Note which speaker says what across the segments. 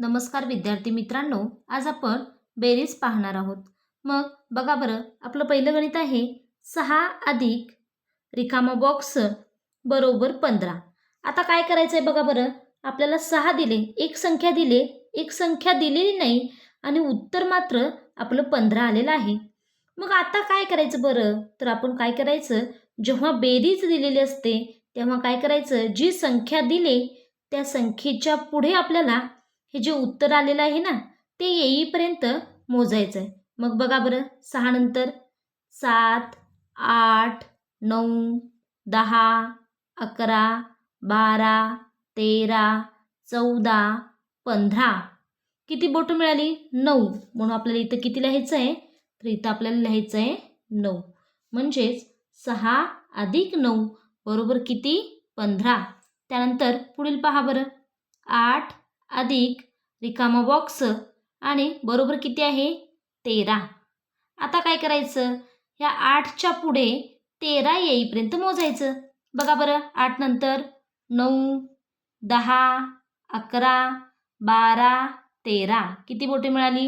Speaker 1: नमस्कार विद्यार्थी मित्रांनो आज आपण बेरीज पाहणार आहोत. मग बघा बरं आपलं पहिलं गणित आहे सहा अधिक रिकामा बॉक्स बरोबर पंधरा. आता काय करायचं आहे बघा बरं आपल्याला सहा दिले एक संख्या दिले एक संख्या दिलेली नाही आणि उत्तर मात्र आपलं पंधरा आलेलं आहे. मग आता काय करायचं बरं? तर आपण काय करायचं? जेव्हा बेरीज दिलेली असते तेव्हा काय करायचं? जी संख्या दिले त्या संख्येच्या पुढे आपल्याला हे जे उत्तर आलेलं आहे ना ते येईपर्यंत मोजायचं आहे मग बघा बरं सहा नंतर. सात आठ नऊ दहा अकरा बारा तेरा चौदा पंधरा. किती बोटं मिळाली? नऊ. म्हणून आपल्याला इथं किती लिहायचं आहे तर इथं आपल्याला लिहायचं आहे नऊ. म्हणजेच सहा अधिक नऊ बरोबर किती? पंधरा. त्यानंतर पुढील पहा बरं. आठ अधिक रिकामा बॉक्स आणि बरोबर किती आहे? तेरा. आता काय करायचं? ह्या आठच्या पुढे तेरा येईपर्यंत मोजायचं. बघा बरं आठ नंतर नऊ दहा अकरा बारा तेरा. किती बोटे मिळाली?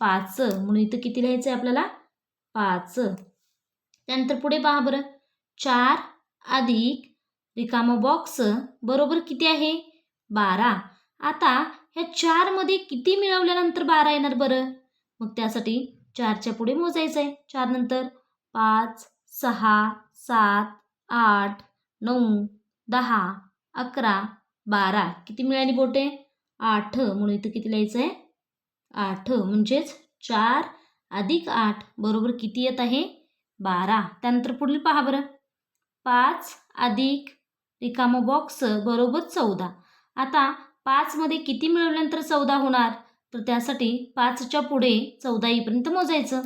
Speaker 1: पाच. म्हणून इथं किती लिहायचं आहे आपल्याला? पाच. त्यानंतर पुढे पहा बरं. चार अधिक रिकामा बॉक्स बरोबर किती आहे? बारा. आता ह्या चारमध्ये किती मिळवल्यानंतर बारा येणार बरं? मग त्यासाठी चारच्या पुढे मोजायचं आहे चार नंतर पाच सहा सात आठ नऊ दहा अकरा बारा. किती मिळाली बोटे? आठ. म्हणून इथं किती लिहायचं आहे आठ. म्हणजेच चार अधिक आठ बरोबर किती येत आहे? बारा. त्यानंतर पुढील पहा बरं. पाच अधिक रिकामा बॉक्स बरोबर चौदा. आता पाचमध्ये किती मिळवल्यानंतर चौदा होणार? तर त्यासाठी पाचच्या पुढे चौदा येईपर्यंत मोजायचं.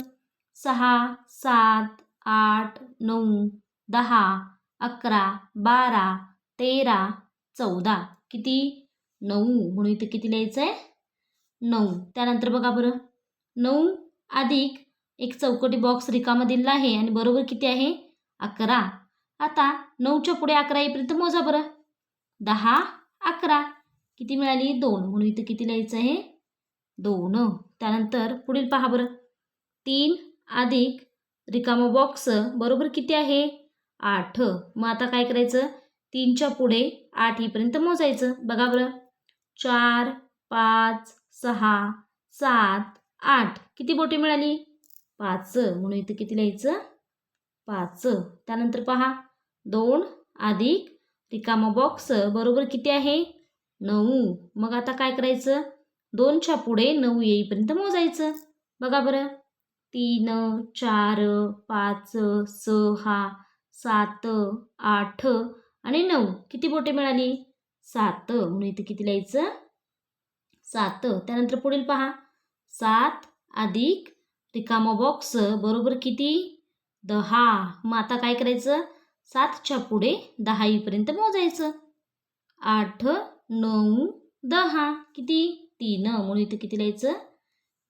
Speaker 1: सहा सात आठ नऊ दहा अकरा बारा तेरा चौदा. किती? नऊ. म्हणून इथं किती लिहायचं आहे नऊ. त्यानंतर बघा बरं. नऊ अधिक एक चौकटी बॉक्स रिकामा दिलेला आहे आणि बरोबर किती आहे? अकरा. आता नऊच्या पुढे अकरा येईपर्यंत मोजा बरं. दहा अकरा. किती मिळाली? दोन. म्हणून इथं किती लिहायचं आहे? दोन. त्यानंतर पुढील पहा बरं. तीन अधिक रिकामा बॉक्स बरोबर किती आहे? आठ. मग आता काय करायचं? तीनच्या पुढे आठ येईपर्यंत मोजायचं. बघा बरं. चार पाच सहा सात आठ. किती बोटे मिळाली? पाच. म्हणून इथं किती लिहायचं? पाच. त्यानंतर पहा. दोन अधिक रिकामा बॉक्स बरोबर किती आहे? नऊ. मग आता काय करायचं? दोनच्या पुढे नऊ येईपर्यंत मोजायचं. बघा बरं. तीन चार पाच सहा सात आठ आणि नऊ. किती बोटे मिळाली? सात. म्हणून इथे किती लिहायचं? सात. त्यानंतर पुढील पहा. सात अधिक रिकामा बॉक्स बरोबर किती? दहा. मग आता काय करायचं? सातच्या पुढे दहा येईपर्यंत मोजायचं. आठ नऊ दहा किती? तीन. म्हणून इथं किती लिहायचं?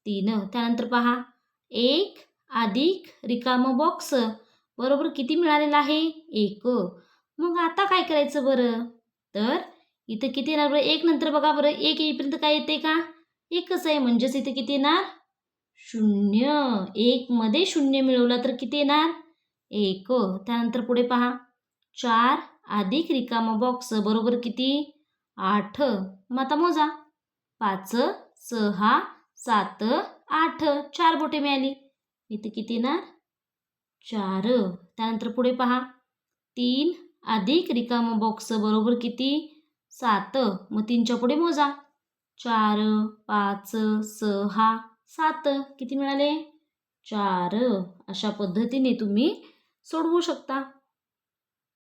Speaker 1: तीन. त्यानंतर पहा. एक अधिक रिकामा बॉक्स बरोबर किती मिळालेला आहे? एक. मग आता काय करायचं बरं? तर इथं किती येणार बरं? एक नंतर बघा बरं. एक येईपर्यंत काय येते का? एकच आहे. म्हणजेच इथं किती येणार? शून्य. एकमध्ये शून्य मिळवला तर किती येणार? एक. त्यानंतर पुढे पहा. चार अधिक रिकामा बॉक्स बरोबर किती? आठ. मग आता मोजा. पाच सहा सात आठ. चार बोटे मिळाली. इथे किती येणार? चार. त्यानंतर पुढे पहा. तीन अधिक रिकामा बॉक्स बरोबर किती? सात. मग तीनच्या पुढे मोजा. चार पाच सहा सात. किती मिळाले? चार. अशा पद्धतीने तुम्ही सोडवू शकता.